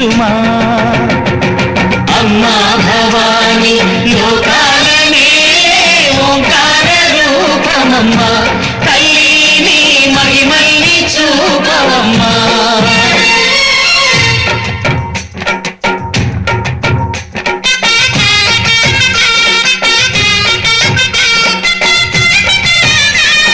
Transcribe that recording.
దీవించుమా అమ్మా భవాని లోకాలనే ఓంకార రూపమమ్మా.